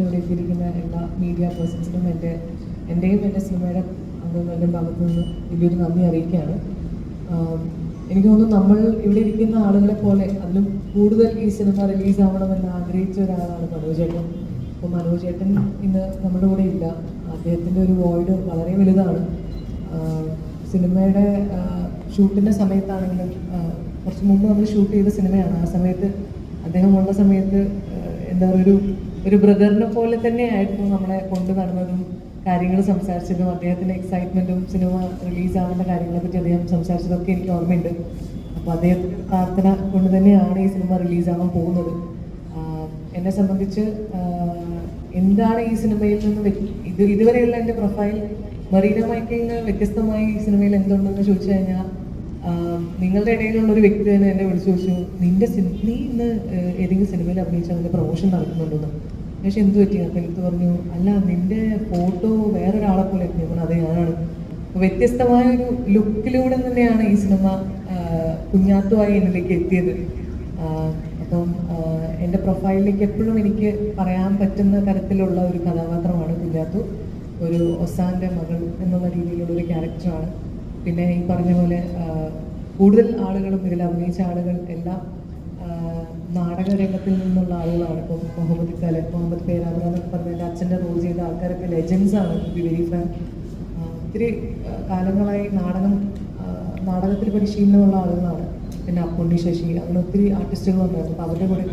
ഇവിടെ എത്തിയിരിക്കുന്ന എല്ലാ മീഡിയ പേഴ്സൺസിനും എന്റെ എന്റെയും എന്റെ സിനിമയുടെ അംഗങ്ങളുടെ ഭാഗത്തു നിന്ന് വലിയൊരു നന്ദി അറിയിക്കുകയാണ്. എനിക്ക് തോന്നുന്നു നമ്മൾ ഇവിടെ ഇരിക്കുന്ന ആളുകളെ പോലെ അതിലും കൂടുതൽ ഈ സിനിമ റിലീസ് ആവണമെന്ന് ആഗ്രഹിച്ച ഒരാളാണ് മനോജ് ചേട്ടൻ അപ്പോൾ മനോജ് ഇന്ന് നമ്മുടെ കൂടെ ഇല്ല. അദ്ദേഹത്തിന്റെ ഒരു വോയിഡ് വളരെ വലുതാണ്. സിനിമയുടെ ഷൂട്ടിന്റെ സമയത്താണെങ്കിലും കുറച്ച് മുമ്പ് നമ്മൾ ഷൂട്ട് ചെയ്ത സിനിമയാണ് ആ സമയത്ത് അദ്ദേഹം ഉള്ള സമയത്ത് എന്താ പറയുക ഒരു ഒരു ബ്രദറിനെ പോലെ തന്നെയായിരുന്നു നമ്മളെ കൊണ്ടു നടന്നതും കാര്യങ്ങൾ സംസാരിച്ചതും അദ്ദേഹത്തിന്റെ എക്സൈറ്റ്മെന്റും സിനിമ കാര്യങ്ങളെ പറ്റി അദ്ദേഹം സംസാരിച്ചതൊക്കെ എനിക്ക് ഓർമ്മയുണ്ട്. അപ്പോൾ അദ്ദേഹത്തിന്റെ പ്രാർത്ഥന കൊണ്ട് തന്നെയാണ് ഈ സിനിമ റിലീസ് ആവാൻ പോകുന്നത്. എന്നെ സംബന്ധിച്ച് എന്താണ് ഈ സിനിമയിൽ നിന്ന് ഇത് ഇതുവരെയുള്ള എന്റെ പ്രൊഫൈൽ മറീന മൈക്കിളിന് വ്യത്യസ്തമായി ഈ സിനിമയിൽ എന്തുണ്ടെന്ന് ചോദിച്ചു കഴിഞ്ഞാൽ നിങ്ങളുടെ ഇടയിലുള്ള ഒരു വ്യക്തി തന്നെ എന്നെ വിളിച്ചു ചോദിച്ചു നിന്റെ സിനിമ നീ ഇന്ന് ഏതെങ്കിലും സിനിമയിൽ അഭിനയിച്ച അതിന്റെ പ്രൊമോഷൻ നടക്കുന്നുണ്ടെന്ന്? പക്ഷെ എന്ത് പറ്റി? അപ്പം എനിക്ക് പറഞ്ഞു അല്ല നിന്റെ ഫോട്ടോ വേറൊരാളെ പോലെ എത്തി പറഞ്ഞു അതെ ഞാനാണ് വ്യത്യസ്തമായ ഒരു ലുക്കിലൂടെ തന്നെയാണ് ഈ സിനിമ കുഞ്ഞാത്തുമായി എന്നിലേക്ക് എത്തിയത്. അപ്പം എന്റെ പ്രൊഫൈലിലേക്ക് എപ്പോഴും എനിക്ക് പറയാൻ പറ്റുന്ന തരത്തിലുള്ള ഒരു കഥാപാത്രമാണ് കുഞ്ഞാത്തു. ഒരു ഒസാന്റെ മകൾ എന്നുള്ള രീതിയിലുള്ള ഒരു ക്യാരക്ടറാണ് പിന്നെ ഈ പറഞ്ഞ പോലെ കൂടുതൽ ആളുകളും ഇതിൽ അഭിനയിച്ച ആളുകൾ എല്ലാം നാടക രംഗത്തിൽ നിന്നുള്ള ആളുകളാണ് ഇപ്പം മുഹമ്മദ് കല മുഹമ്മദ് പേരാബ്ര എന്നൊക്കെ പറഞ്ഞ അച്ഛന്റെ റോൾ ചെയ്ത ആൾക്കാരൊക്കെ ആണ് ബി വെരി ഫ്രാൻ ഒത്തിരി കാലങ്ങളായി നാടകം നാടകത്തിൽ പരിശീലനമുള്ള ആളുകളാണ്. പിന്നെ അപ്പുണ്ണി ശശി അങ്ങനെ ഒത്തിരി ആർട്ടിസ്റ്റുകളുണ്ടായിരുന്നു അപ്പോൾ അവരുടെ കൂടെ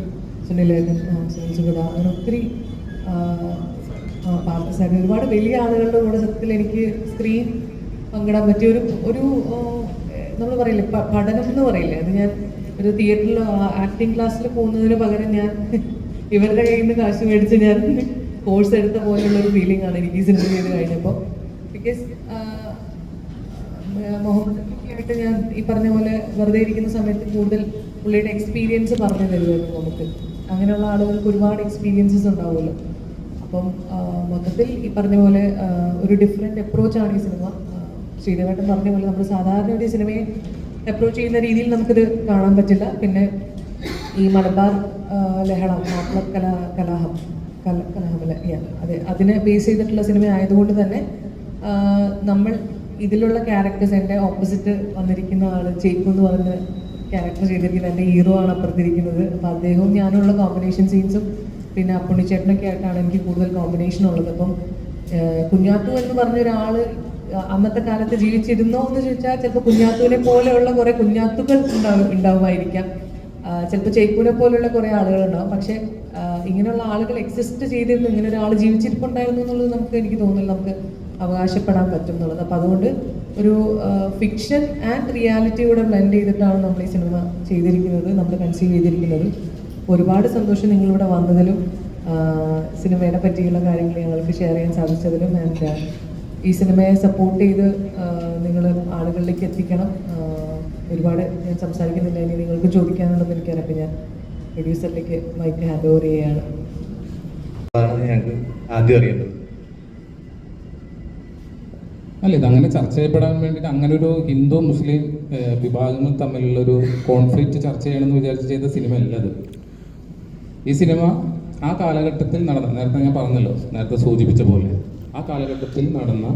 സുനിലേഖൻ സുനിൽ സുഗത അങ്ങനെ ഒത്തിരി പാർത്ഥസാരി ഒരുപാട് വലിയ ആളുകളുടെ കൂടെ സത്യത്തിൽ എനിക്ക് സ്ക്രീൻ പങ്കിടാൻ പറ്റിയ ഒരു ഒരു നമ്മൾ പറയില്ലേ പഠനം എന്ന് പറയില്ലേ? അത് ഞാൻ ഒരു തിയേറ്ററിൽ ആക്ടിങ് ക്ലാസ്സിൽ പോകുന്നതിന് പകരം ഞാൻ ഇവരുടെ കയ്യിൽ നിന്ന് കാശ് മേടിച്ച് ഞാൻ കോഴ്സ് എടുത്ത പോലെയുള്ള ഒരു ഫീലിംഗ് ആണ് എനിക്ക് ഈ സിനിമ ചെയ്ത് കഴിഞ്ഞപ്പോൾ. ബിക്കോസ് മുഹമ്മദ് ആയിട്ട് ഞാൻ ഈ പറഞ്ഞ പോലെ വെറുതെ ഇരിക്കുന്ന സമയത്ത് കൂടുതൽ പുള്ളിയുടെ എക്സ്പീരിയൻസ് പറഞ്ഞു തരുമായിരുന്നു നമുക്ക്. അങ്ങനെയുള്ള ആളുകൾക്ക് ഒരുപാട് എക്സ്പീരിയൻസസ് ഉണ്ടാവുമല്ലോ. അപ്പം മൊത്തത്തിൽ ഈ പറഞ്ഞ പോലെ ഒരു ഡിഫറെന്റ് അപ്രോച്ചാണ് ഈ സിനിമ ശ്രീധരേട്ടൻ പറഞ്ഞ പോലെ നമ്മൾ സാധാരണ ഒരു സിനിമയെ അപ്രോച്ച് ചെയ്യുന്ന രീതിയിൽ നമുക്കിത് കാണാൻ പറ്റില്ല. പിന്നെ ഈ മലബാർ ലഹള മാപ്പിള കലാ കലാഹം കല കലാഹമല്ല yeah, അതെ അതിനെ ബേസ് ചെയ്തിട്ടുള്ള സിനിമ ആയതുകൊണ്ട് തന്നെ നമ്മൾ ഇതിലുള്ള ക്യാരക്ടേഴ്സ് എന്റെ ഓപ്പോസിറ്റ് വന്നിരിക്കുന്ന ആൾ ചേക്കു എന്ന് പറഞ്ഞ ക്യാരക്ടർ ചെയ്തിരിക്കുന്നത് എന്റെ ഹീറോ ആണ് അപ്പുറത്തിരിക്കുന്നത്. അപ്പോൾ അദ്ദേഹവും ഞാനുള്ള കോമ്പിനേഷൻ സീൻസും പിന്നെ അപ്പുണ്ണിച്ചേട്ടനൊക്കെ ആയിട്ടാണ് എനിക്ക് കൂടുതൽ കോമ്പിനേഷൻ ഉള്ളത്. അപ്പം കുഞ്ഞാത്തു എന്ന് പറഞ്ഞ ഒരാൾ അന്നത്തെ കാലത്ത് ജീവിച്ചിരുന്നോ എന്ന് ചോദിച്ചാൽ ചിലപ്പോൾ കുഞ്ഞാത്തുവിനെ പോലെയുള്ള കുറെ കുഞ്ഞാത്തുകൾ ഉണ്ടാവും ഉണ്ടാവുമായിരിക്കാം. ചിലപ്പോൾ ചേക്കൂനെ പോലെയുള്ള കുറെ ആളുകൾ ഉണ്ടാവും പക്ഷെ ഇങ്ങനെയുള്ള ആളുകൾ എക്സിസ്റ്റ് ചെയ്തിരുന്നു ഇങ്ങനെ ഒരാൾ ജീവിച്ചിരിപ്പുണ്ടായിരുന്നു എന്നുള്ളത് നമുക്ക് എനിക്ക് തോന്നുന്നില്ല നമുക്ക് അവകാശപ്പെടാൻ പറ്റും എന്നുള്ളത്. അപ്പം അതുകൊണ്ട് ഒരു ഫിക്ഷൻ ആൻഡ് റിയാലിറ്റി കൂടെ ബ്ലെൻഡ് ചെയ്തിട്ടാണ് നമ്മൾ ഈ സിനിമ ചെയ്തിരിക്കുന്നത് നമ്മൾ കൺസീവ് ചെയ്തിരിക്കുന്നത്. ഒരുപാട് സന്തോഷം നിങ്ങളിവിടെ വന്നതിലും സിനിമയെ പറ്റിയുള്ള കാര്യങ്ങൾ ഞങ്ങൾക്ക് ഷെയർ ചെയ്യാൻ സാധിച്ചതിലും ആൻഡ് ഈ സിനിമയെ സപ്പോർട്ട് ചെയ്ത് നിങ്ങൾ ആളുകളിലേക്ക് എത്തിക്കണം. ഒരുപാട് ഞാൻ സംസാരിക്കുന്നില്ല ഇനി നിങ്ങൾക്ക് ചോദിക്കാനുണ്ടെന്ന് എനിക്കറിയാം. അപ്പം ഞാൻ പ്രൊഡ്യൂസറിലേക്ക് മൈക്ക് ഹാൻഡ് ഓവർ ചെയ്യുകയാണ്. അതാണ് ഞങ്ങൾക്ക് ആദ്യം അറിയേണ്ടത്. അല്ല ഇതങ്ങനെ ചർച്ച ചെയ്യപ്പെടാൻ വേണ്ടിയിട്ട് അങ്ങനെ ഒരു ഹിന്ദു മുസ്ലിം വിഭാഗങ്ങൾ തമ്മിലുള്ള ഒരു കോൺഫ്ലിക്റ്റ് ചർച്ച ചെയ്യണമെന്ന് വിചാരിച്ച് ചെയ്ത സിനിമ അല്ല അത്. ഈ സിനിമ ആ കാലഘട്ടത്തിൽ നടന്ന നേരത്തെ ഞാൻ പറഞ്ഞല്ലോ നേരത്തെ സൂചിപ്പിച്ച പോലെ. ആ കാലഘട്ടത്തിൽ നടന്ന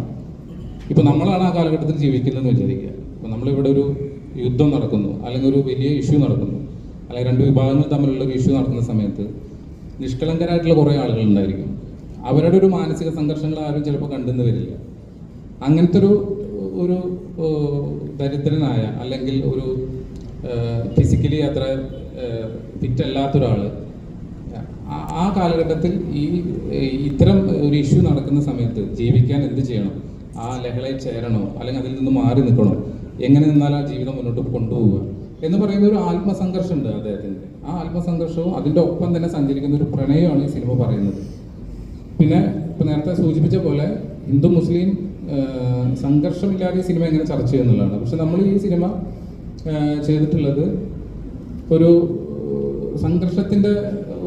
ഇപ്പൊ നമ്മളാണ് ആ കാലഘട്ടത്തിൽ ജീവിക്കുന്നതെന്ന് വിചാരിക്കുക. ഇപ്പൊ നമ്മളിവിടെ ഒരു യുദ്ധം നടക്കുന്നു അല്ലെങ്കിൽ ഒരു വലിയ ഇഷ്യൂ നടക്കുന്നു അല്ലെങ്കിൽ രണ്ട് വിഭാഗങ്ങൾ തമ്മിലുള്ള ഒരു ഇഷ്യൂ നടക്കുന്ന സമയത്ത് നിഷ്കളങ്കരായിട്ടുള്ള കുറേ ആളുകൾ ഉണ്ടായിരിക്കും അവരുടെ ഒരു മാനസിക സംഘർഷങ്ങൾ ആരും ചിലപ്പോൾ കണ്ടെന്ന് വരില്ല. അങ്ങനത്തെ ഒരു ഒരു ദരിദ്രനായ അല്ലെങ്കിൽ ഒരു ഫിസിക്കലി അത്ര ഫിറ്റ് അല്ലാത്ത ഒരാൾ ആ കാലഘട്ടത്തിൽ ഈ ഇത്തരം ഒരു ഇഷ്യൂ നടക്കുന്ന സമയത്ത് ജീവിക്കാൻ എന്ത് ചെയ്യണം? ആ ലഹളയിൽ ചേരണോ? അല്ലെങ്കിൽ അതിൽ നിന്ന് മാറി നിൽക്കണോ? എങ്ങനെ നിന്നാൽ ആ ജീവിതം മുന്നോട്ട് കൊണ്ടുപോവുക? എന്ന് പറയുന്ന ഒരു ആത്മസംഘർഷം ഉണ്ട് അദ്ദേഹത്തിന്റെ. ആ ആത്മസംഘർഷവും അതിന്റെ ഒപ്പം തന്നെ സഞ്ചരിക്കുന്ന ഒരു പ്രണയമാണ് ഈ സിനിമ പറയുന്നത്. പിന്നെ ഇപ്പം നേരത്തെ സൂചിപ്പിച്ച പോലെ ഹിന്ദു മുസ്ലിം സംഘർഷമില്ലാതെ ഈ സിനിമ എങ്ങനെ ചർച്ച ചെയ്യുന്നുള്ളതാണ് പക്ഷെ നമ്മൾ ഈ സിനിമ ചെയ്തിട്ടുള്ളത് ഒരു സംഘർഷത്തിന്റെ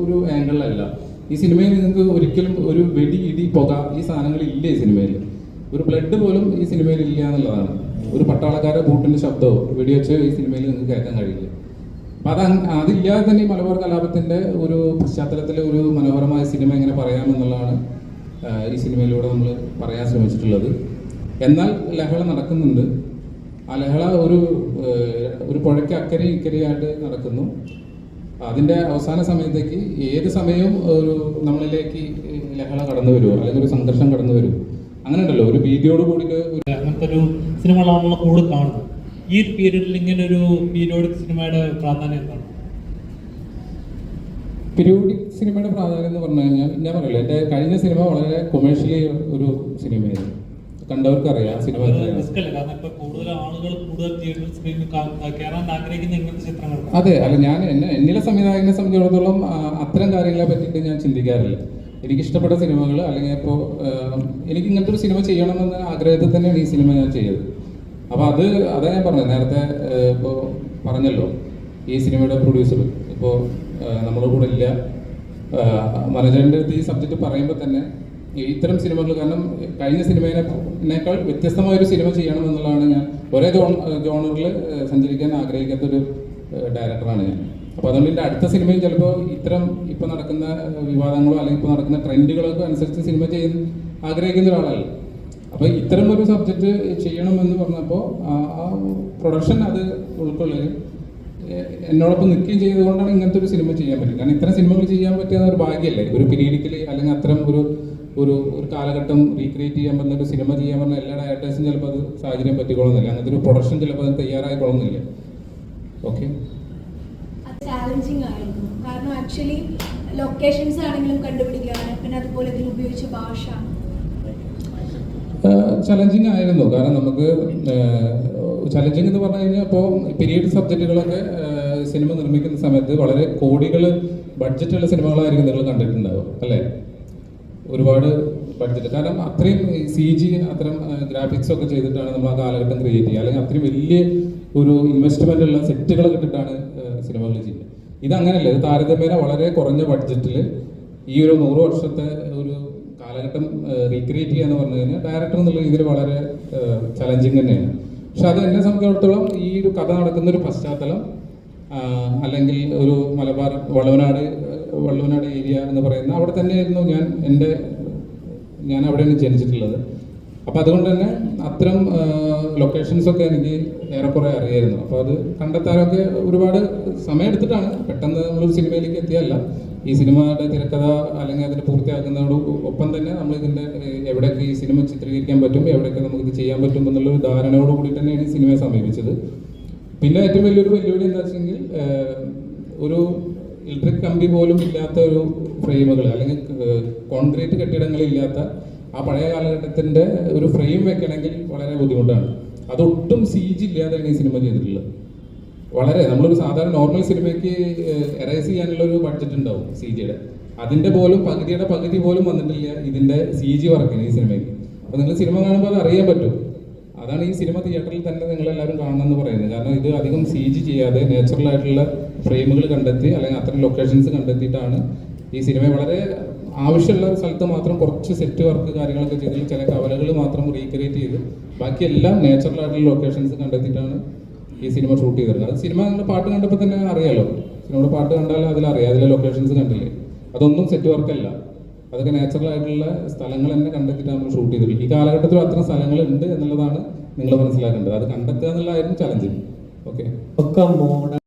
ഒരു ആംഗിളല്ല ഈ സിനിമയിൽ നിങ്ങൾക്ക് ഒരിക്കലും ഒരു വെടി ഇടി പുക ഈ സാധനങ്ങൾ ഇല്ല ഈ സിനിമയിൽ ഒരു ബ്ലഡ് പോലും ഈ സിനിമയിൽ ഇല്ല എന്നുള്ളതാണ്. ഒരു പട്ടാളക്കാരുടെ ബൂട്ടിന്റെ ശബ്ദമോ വെടിവെച്ചോ ഈ സിനിമയിൽ നിങ്ങൾക്ക് കേൾക്കാൻ കഴിയില്ല. അപ്പം അത് അതില്ലാതെ തന്നെ ഈ മലബാർ കലാപത്തിന്റെ ഒരു പശ്ചാത്തലത്തിൽ ഒരു മനോഹരമായ സിനിമ എങ്ങനെ പറയാമെന്നുള്ളതാണ് ഈ സിനിമയിലൂടെ നമ്മൾ പറയാൻ ശ്രമിച്ചിട്ടുള്ളത്. എന്നാൽ ലഹള നടക്കുന്നുണ്ട്. ആ ലഹള ഒരു ഒരു പുഴയ്ക്ക് അക്കരെ ഇക്കരെയായിട്ട് നടക്കുന്നു. അതിന്റെ അവസാന സമയത്തേക്ക് ഏത് സമയവും ഒരു നമ്മളിലേക്ക് ലഹള കടന്നു വരുമോ അല്ലെങ്കിൽ ഒരു സംഘർഷം കടന്നു വരും അങ്ങനെ ഉണ്ടല്ലോ ഒരു ഭീതിയോട് കൂടിയിട്ട് ഒരു അങ്ങനത്തെ ഒരു സിനിമകളാണല്ലോ കൂടുതൽ കാണുന്നത്. ഈ ഒരു പീരീഡിൽ ഇങ്ങനെ ഒരു പീരിയോഡിക് സിനിമയുടെ പ്രാധാന്യം എന്താണ്? പീരിയോഡിക് സിനിമയുടെ പ്രാധാന്യം എന്ന് പറഞ്ഞു കഴിഞ്ഞാൽ ഞാൻ പറയില്ല എന്റെ കഴിഞ്ഞ സിനിമ വളരെ കൊമേഴ്ഷ്യലി ഒരു സിനിമയായിരുന്നു. കണ്ടവർക്ക് അറിയാം ആ സിനിമ അതെ അല്ല ഞാൻ എന്നെ എന്നിലെ സംവിധായകനെ സംബന്ധിച്ചിടത്തോളം അത്തരം കാര്യങ്ങളെ പറ്റിയിട്ട് ഞാൻ ചിന്തിക്കാറില്ല. എനിക്ക് ഇഷ്ടപ്പെട്ട സിനിമകൾ അല്ലെങ്കിൽ ഇപ്പോൾ എനിക്ക് ഇങ്ങനത്തെ ഒരു സിനിമ ചെയ്യണമെന്ന ആഗ്രഹത്തിൽ തന്നെയാണ് ഈ സിനിമ ഞാൻ ചെയ്തത്. അപ്പോൾ അത് അതാ ഞാൻ പറഞ്ഞത്. നേരത്തെ ഇപ്പോൾ പറഞ്ഞല്ലോ ഈ സിനിമയുടെ പ്രൊഡ്യൂസർ ഇപ്പോൾ നമ്മുടെ കൂടെ ഇല്ല. മനോജന്റെ അടുത്ത് ഈ സബ്ജക്റ്റ് പറയുമ്പോൾ തന്നെ ഇത്തരം സിനിമകൾ കാരണം കഴിഞ്ഞ സിനിമയിനേക്കാൾ വ്യത്യസ്തമായ ഒരു സിനിമ ചെയ്യണം എന്നുള്ളതാണ് ഞാൻ. ഒരേ ജോൺ ജോണറിൽ സഞ്ചരിക്കാൻ ആഗ്രഹിക്കാത്ത ഒരു ഡയറക്ടറാണ് ഞാൻ. അപ്പോൾ അതുകൊണ്ട് എന്റെ അടുത്ത സിനിമയും ചിലപ്പോൾ ഇത്തരം ഇപ്പോൾ നടക്കുന്ന വിവാദങ്ങളോ അല്ലെങ്കിൽ ഇപ്പോൾ നടക്കുന്ന ട്രെൻഡുകളൊക്കെ അനുസരിച്ച് സിനിമ ചെയ്യുന്ന ആഗ്രഹിക്കുന്ന ഒരാളല്ല. അപ്പോൾ ഇത്തരം ഒരു സബ്ജക്റ്റ് ചെയ്യണമെന്ന് പറഞ്ഞപ്പോൾ ആ പ്രൊഡക്ഷൻ അത് ഉൾക്കൊള്ളുകയും എന്നോടൊപ്പം നിൽക്കുകയും ചെയ്തുകൊണ്ടാണ് ഇങ്ങനത്തെ ഒരു സിനിമ ചെയ്യാൻ പറ്റും കാരണം ഇത്തരം സിനിമകൾ ചെയ്യാൻ പറ്റിയ ഒരു ഭാഗ്യമല്ലേ? ഒരു പീരീഡിക്കലി അല്ലെങ്കിൽ അത്തരം ഒരു ഒരു ഒരു കാലഘട്ടം റീക്രിയേറ്റ് ചെയ്യാൻ പറ്റുന്ന ഒരു സിനിമ ചെയ്യാൻ പറഞ്ഞ എല്ലാ ഡയറക്ടേഴ്സും ചിലപ്പോൾ അത് സാഹചര്യം പറ്റിക്കൊള്ളുന്നില്ല. അങ്ങനത്തെ ഒരു പ്രൊഡക്ഷൻ ചിലപ്പോൾ അത് തയ്യാറായിക്കൊള്ളുന്നില്ല. ഓക്കെ ചാലഞ്ചിങ് ആയിരുന്നു. കാരണം ആക്ച്വലി ലൊക്കേഷൻസ് ആണെങ്കിലും പിന്നെ അതുപോലെ ഇതിൽ ഉപയോഗിച്ച ഭാഷ. ചലഞ്ചിങ് ആയിരുന്നു. കാരണം നമുക്ക് ചലഞ്ചിങ് എന്ന് പറഞ്ഞു കഴിഞ്ഞാൽ ഇപ്പോൾ പീരീഡ് സബ്ജക്റ്റുകളൊക്കെ സിനിമ നിർമ്മിക്കുന്ന സമയത്ത് വളരെ കോടികൾ ബഡ്ജറ്റുള്ള സിനിമകളായിരിക്കും നിങ്ങൾ കണ്ടിട്ടുണ്ടാവും അല്ലേ? ഒരുപാട് ബഡ്ജറ്റ് കാരണം അത്രയും സി ജി അത്തരം ഗ്രാഫിക്സ് ഒക്കെ ചെയ്തിട്ടാണ് നമ്മൾ ആ കാലഘട്ടം ക്രിയേറ്റ് ചെയ്യുക. അല്ലെങ്കിൽ അത്രയും വലിയ ഒരു ഇൻവെസ്റ്റ്മെന്റ് ഉള്ള സെറ്റുകളൊക്കെ ഇട്ടിട്ടാണ് സിനിമകൾ ചെയ്യുന്നത്. ഇത് ഇതങ്ങനെയല്ല ഇത് താരതമ്യേന വളരെ കുറഞ്ഞ ബഡ്ജറ്റിൽ ഈ ഒരു നൂറ് വർഷത്തെ ഒരു കാലഘട്ടം റീക്രിയേറ്റ് ചെയ്യുക എന്ന് പറഞ്ഞു കഴിഞ്ഞാൽ ഡയറക്ടർ എന്നുള്ള രീതിയിൽ വളരെ ചലഞ്ചിങ് തന്നെയാണ്. പക്ഷെ അത് എന്നെ സംബന്ധിച്ചിടത്തോളം ഈ ഒരു കഥ നടക്കുന്ന ഒരു പശ്ചാത്തലം അല്ലെങ്കിൽ ഒരു മലബാർ വള്ളവനാട് വള്ളവനാട് ഏരിയ എന്ന് പറയുന്ന അവിടെ തന്നെയായിരുന്നു ഞാൻ എന്റെ ഞാൻ അവിടെയാണ് ജനിച്ചിട്ടുള്ളത്. അപ്പോൾ അതുകൊണ്ട് തന്നെ അത്തരം ലൊക്കേഷൻസ് ഒക്കെ എനിക്ക് ഏറെക്കുറെ അറിയായിരുന്നു. അപ്പോൾ അത് കണ്ടെത്താനൊക്കെ ഒരുപാട് സമയമെടുത്തിട്ടാണ് പെട്ടെന്ന് നമ്മളൊരു സിനിമയിലേക്ക് എത്തിയല്ല ഈ സിനിമയുടെ തിരക്കഥ അല്ലെങ്കിൽ അതിന് പൂർത്തിയാക്കുന്നതോട് ഒപ്പം തന്നെ നമ്മൾ ഇതിന്റെ എവിടെയൊക്കെ ഈ സിനിമ ചിത്രീകരിക്കാൻ പറ്റും എവിടെയൊക്കെ നമുക്ക് ഇത് ചെയ്യാൻ പറ്റും എന്നുള്ളൊരു ധാരണയോട് കൂടി തന്നെയാണ് ഈ സിനിമയെ സമീപിച്ചത്. പിന്നെ ഏറ്റവും വലിയൊരു വെല്ലുവിളി എന്താ വെച്ചെങ്കിൽ ഒരു ഇലക്ട്രിക് കമ്പി പോലും ഇല്ലാത്ത ഒരു ഫ്രെയിമുകൾ അല്ലെങ്കിൽ കോൺക്രീറ്റ് കെട്ടിടങ്ങളില്ലാത്ത ആ പഴയ കാലഘട്ടത്തിന്റെ ഒരു ഫ്രെയിം വെക്കണമെങ്കിൽ വളരെ ബുദ്ധിമുട്ടാണ്. അതൊട്ടും സീജ് ഇല്ലാതെയാണ് ഈ സിനിമ ചെയ്തിട്ടുള്ളത്. വളരെ നമ്മളൊരു സാധാരണ നോർമൽ സിനിമയ്ക്ക് എറേസ് ചെയ്യാനുള്ള ഒരു ബഡ്ജറ്റ് ഉണ്ടാവും സി ജിയുടെ അതിന്റെ പോലും പകുതിയുടെ പകുതി പോലും വന്നിട്ടില്ല ഇതിന്റെ സി ജി വർക്കിന് ഈ സിനിമയ്ക്ക് അപ്പൊ നിങ്ങൾ സിനിമ കാണുമ്പോൾ അത് അറിയാൻ പറ്റും. അതാണ് ഈ സിനിമ തിയേറ്ററിൽ തന്നെ നിങ്ങൾ എല്ലാവരും കാണണമെന്ന് പറയുന്നത്. കാരണം ഇത് അധികം സി ജി ചെയ്യാതെ നാച്ചുറൽ ആയിട്ടുള്ള ഫ്രെയിമുകൾ കണ്ടെത്തി അല്ലെങ്കിൽ അത്തരം ലൊക്കേഷൻസ് കണ്ടെത്തിയിട്ടാണ് ഈ സിനിമ വളരെ ആവശ്യമുള്ള സ്ഥലത്ത് മാത്രം കുറച്ച് സെറ്റ് വർക്ക് കാര്യങ്ങളൊക്കെ ചെയ്ത് ചില കവലകൾ മാത്രം റീക്രിയേറ്റ് ചെയ്ത് ബാക്കി എല്ലാം നാച്ചുറൽ ആയിട്ടുള്ള ലൊക്കേഷൻസ് കണ്ടെത്തിയിട്ടാണ് ഈ സിനിമ ഷൂട്ട് ചെയ്തിരുന്നത്. അത് സിനിമ നിങ്ങൾ പാട്ട് കണ്ടപ്പോൾ തന്നെ അറിയാലോ. സിനിമയുടെ പാട്ട് കണ്ടാൽ അതിലറിയാം. അതിലെ ലൊക്കേഷൻസ് കണ്ടില്ലേ? അതൊന്നും സെറ്റ് വർക്കല്ല അതൊക്കെ നാച്ചുറൽ ആയിട്ടുള്ള സ്ഥലങ്ങൾ തന്നെ കണ്ടെത്തിയിട്ടാണ് നമ്മൾ ഷൂട്ട് ചെയ്തിട്ടുള്ളത് ഈ കാലഘട്ടത്തിൽ അത്തരം സ്ഥലങ്ങൾ ഉണ്ട് എന്നുള്ളതാണ് നിങ്ങൾ മനസ്സിലാക്കേണ്ടത്. അത് കണ്ടെത്തുക എന്നുള്ളതായിരുന്നു ചലഞ്ച് ഓക്കെ